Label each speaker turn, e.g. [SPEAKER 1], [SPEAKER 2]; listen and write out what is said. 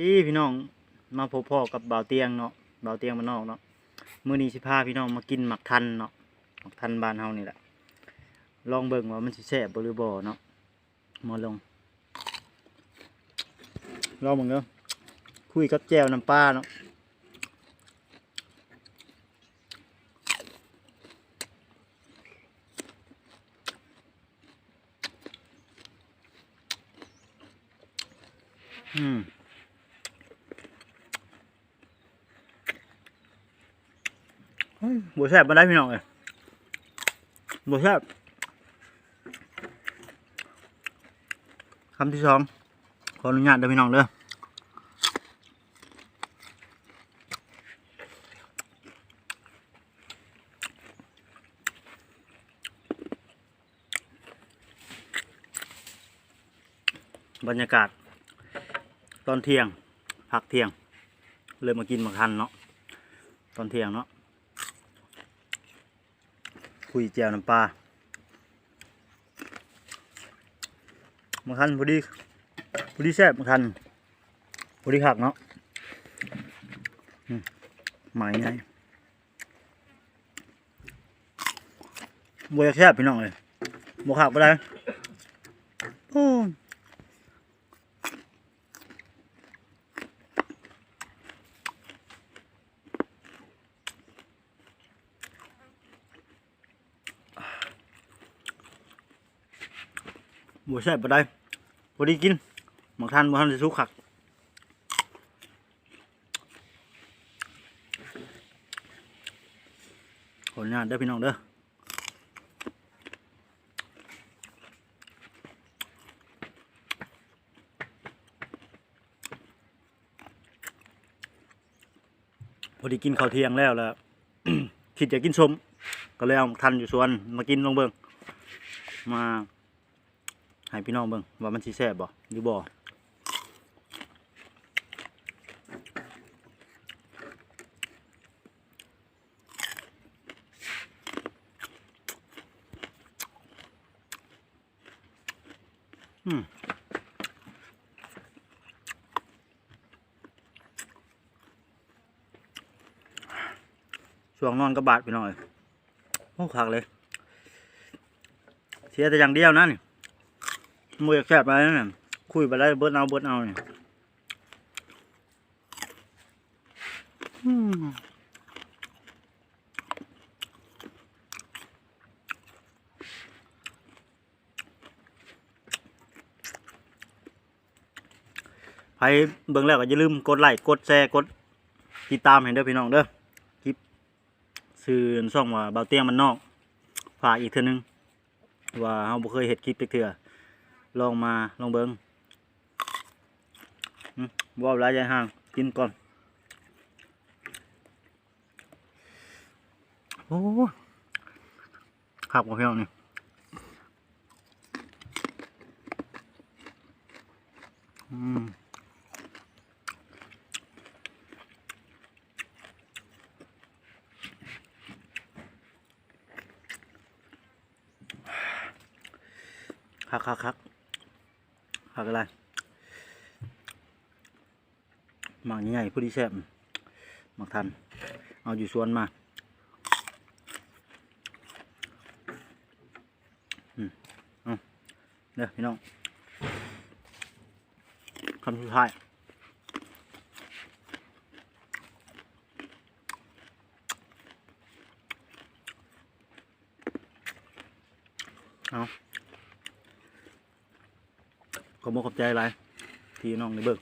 [SPEAKER 1] ดีพี่น้องมาพบพ่อกับเบาเตียงเนาะเบาเตียงมานนอกเนาะมื้อนี้สิพาพี่น้องมากินหมักทันเนาะหมักทันบ้านเฮานี่แหละลองเบิ่งว่ามันสิแซ่บบ่หรือบ่เนาะมาลองลองเบิ่งเด้อคุยกับแจ่วน้ำปลาเนาะอืม เฮ้ย บัวแซ่บมาได้พี่น้องเลยบัวแซ่บคำที่สองขออนุญาตเด้อพี่น้องเด้อบรรยากาศ ตอนเที่ยง พักเที่ยง เลยมากินมาคันเนาะตอนเที่ยงเนาะ คุยแจวน้ำปลาบางคันพอดีพอดีแซ่บบางคันพอดีหักเนาะหมายไงบวยแซ่บพี่น้องเลยบวกหักไปได้โอ้ บัวแซ่บไปได้พอดีกินบางท่านบางท่านจะสุกขักขออนุญาตเด้อพี่น้องเด้อพอดีกินข้าวเที่ยงแล้วแล้วคิดจะกินสมก็เลยเอาทันอยู่สวนมากินลงเบิงมา ให้พี่น้องเบิ่งว่ามันสิแซ่บบ่หรือบ่อืมช่วงนอนกับบาดพี่น้องเอ้ยโอ้คักเลย เสียแต่อย่างเดียวนะนี่ มวยแคบไปนั่นคุยไปแล้เบิดเอาเบิดเอาเนี่ยใครเบิ่งแล้วก็อย่าลืมกดไลค์กดแชร์กดติดตามให้เด้อพี่น้องเด้อคลิปสื่อช่องว่าเบาเตียงมันนอกฝากอีกเทื่อนึงว่าเราบ่เคยเห็ดคลิปจักเถื่อ ลองมาลองเบิงอืมบ่เอาหลายใจห่างกินก่อน โอ้ขับกับพี่น้องนี่อืมคักคักคัก คักอะไรหมากใหญ่ๆผู้ดีแซ่บหมากทัน เอาอยู่สวนมาอืมเอาเด้อพี่น้องคำสุดท้ายเอา ขอบคุณขอบใจอะไรที่น้องในเบิก